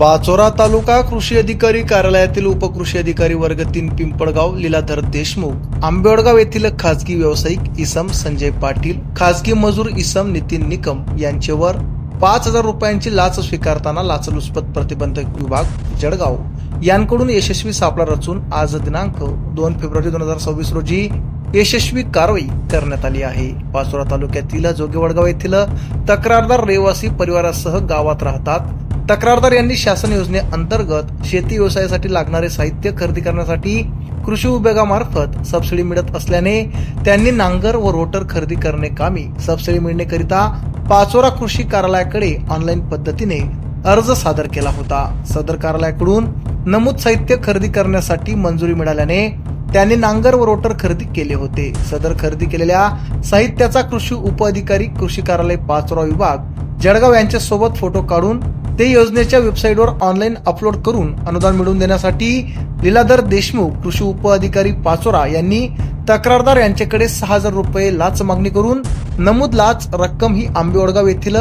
पाचोरा तालुका कृषी अधिकारी कार्यालयातील उपकृषी अधिकारी वर्ग तीन पिंपळगाव लीलाधर देशमुख आंबेवडगाव येथील खासगी व्यावसायिक इसम संजय पाटील खासगी मजूर इसम नितीन निकम यांचेवर पाच हजार रुपयांची लाच स्वीकारताना लाचलुचपत प्रतिबंधक विभाग जळगाव. यांकडून यशस्वी सापळा रचून आज दिनांक दोन फेब्रुवारी दोन हजार सव्वीस रोजी यशस्वी कारवाई करण्यात आली आहे. पाचोरा तालुक्यातील जोगेवडगाव येथील तक्रारदार रहिवासी परिवारासह गावात राहतात. तक्रारदार यांनी शासन योजनेअंतर्गत शेती व्यवसायासाठी लागणारे साहित्य खरेदी करण्यासाठी कृषी विभागामार्फत सबसिडी मिळत असल्याने त्यांनी नांगर व रोटर खरेदी करणे कामी सबसिडी मिळण्याकरिता पाचोरा कृषी कार्यालयाकडे ऑनलाईन पद्धतीने अर्ज सादर केला होता. सदर कार्यालयाकडून नमूद साहित्य खरेदी करण्यासाठी मंजुरी मिळाल्याने त्यांनी नांगर व रोटर खरेदी केले होते. सदर खरेदी केलेल्या साहित्याचा कृषी उपअधिकारी कृषी कार्यालय पाचोरा विभाग जळगाव यांच्या सोबत फोटो काढून ते योजनेच्या वेबसाईटवर ऑनलाईन अपलोड करून अनुदान मिळवून देण्यासाठी लीलाधर देशमुख कृषी उपअधिकारी पाचोरा यांनी तक्रारदार यांच्याकडे सहा हजार रुपये लाच मागणी करून नमूद लाच रक्कम ही आंबेवडगाव येथील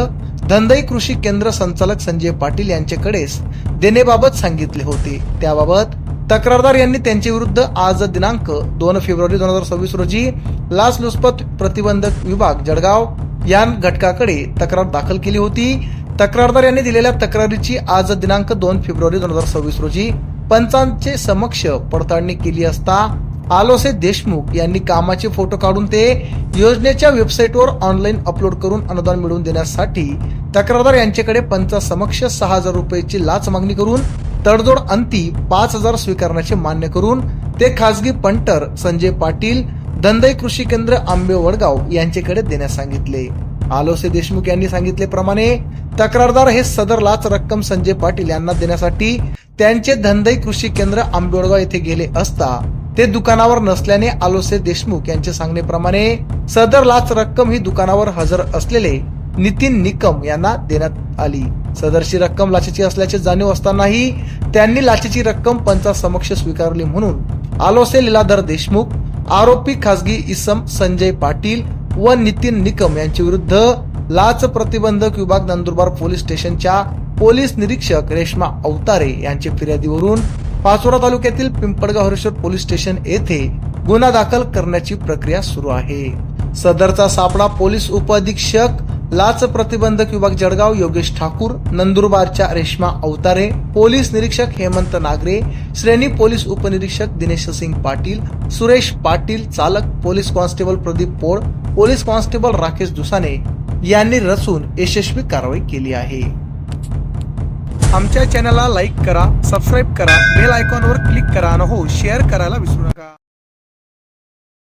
धंदाई कृषी केंद्र संचालक संजय पाटील यांच्याकडेच देण्याबाबत सांगितले होते. त्याबाबत तक्रारदार यांनी त्यांच्या विरुद्ध आज दिनांक दोन फेब्रुवारी दोन हजार सव्वीस रोजी लाचलुचपत प्रतिबंधक विभाग जळगाव या घटकाकडे तक्रार दाखल केली होती. तक्रारदार यांनी दिलेल्या तक्रारीची आज दिनांक दोन फेब्रुवारी दोन हजार सव्वीस रोजी पंचांचे समक्ष पडताळणी केली असता आलोसे देशमुख यांनी कामाचे फोटो काढून ते योजनेच्या वेबसाईटवर ऑनलाईन अपलोड करून अनुदान मिळवून देण्यासाठी तक्रारदार यांच्याकडे पंचा समक्ष सहा हजार रुपयाची लाच मागणी करून तडजोड अंती पाच हजार स्वीकारण्याचे मान्य करून ते खासगी पंटर संजय पाटील धंदई कृषी केंद्र आंबे वडगाव यांच्याकडे देण्यास सांगितले. आलोसे देशमुख यांनी सांगितल्याप्रमाणे तक्रारदार हे सदर लाच रक्कम संजय पाटील यांना देण्यासाठी त्यांचे धंदे कृषी केंद्र आंबेडगाव येथे गेले असता ते दुकानावर नसल्याने आलोसे देशमुख यांचे सांगण्याप्रमाणे सदर लाच रक्कम ही दुकानावर हजर असलेले नितीन निकम यांना देण्यात आली. सदरची रक्कम लाचेची असल्याचे जाणीव असतानाही त्यांनी लाचेची रक्कम पंचा समक्ष स्वीकारली म्हणून आलोसे लीलाधर देशमुख आरोपी खासगी इसम संजय पाटील व नितीन निकम यांच्या विरुद्ध लाच प्रतिबंधक विभाग नंदुरबार पोलीस स्टेशनच्या पोलीस निरीक्षक रेश्मा अवतारे यांच्या फिर्यादीवरून पाचोरा तालुक्यातील पिंपळगाव हरेश्वर पोलीस स्टेशन येथे गुन्हा दाखल करण्याची प्रक्रिया सुरू आहे. सदरचा सापळा पोलीस उपअधीक्षक लाच प्रतिबंधक विभाग जळगाव योगेश ठाकूर नंदुरबारच्या रेश्मा अवतारे पोलीस निरीक्षक हेमंत नागरे श्रेणी पोलीस उपनिरीक्षक दिनेश सिंग पाटील सुरेश पाटील चालक police constable Pradeep Pol police constable Rakesh Dusane यांनी रचून यशस्वी कारवाई केली आहे. आमच्या चॅनलला लाईक करा सबस्क्राईब करा बेल आयकॉनवर क्लिक करा आणि हो शेअर करायला विसरू नका.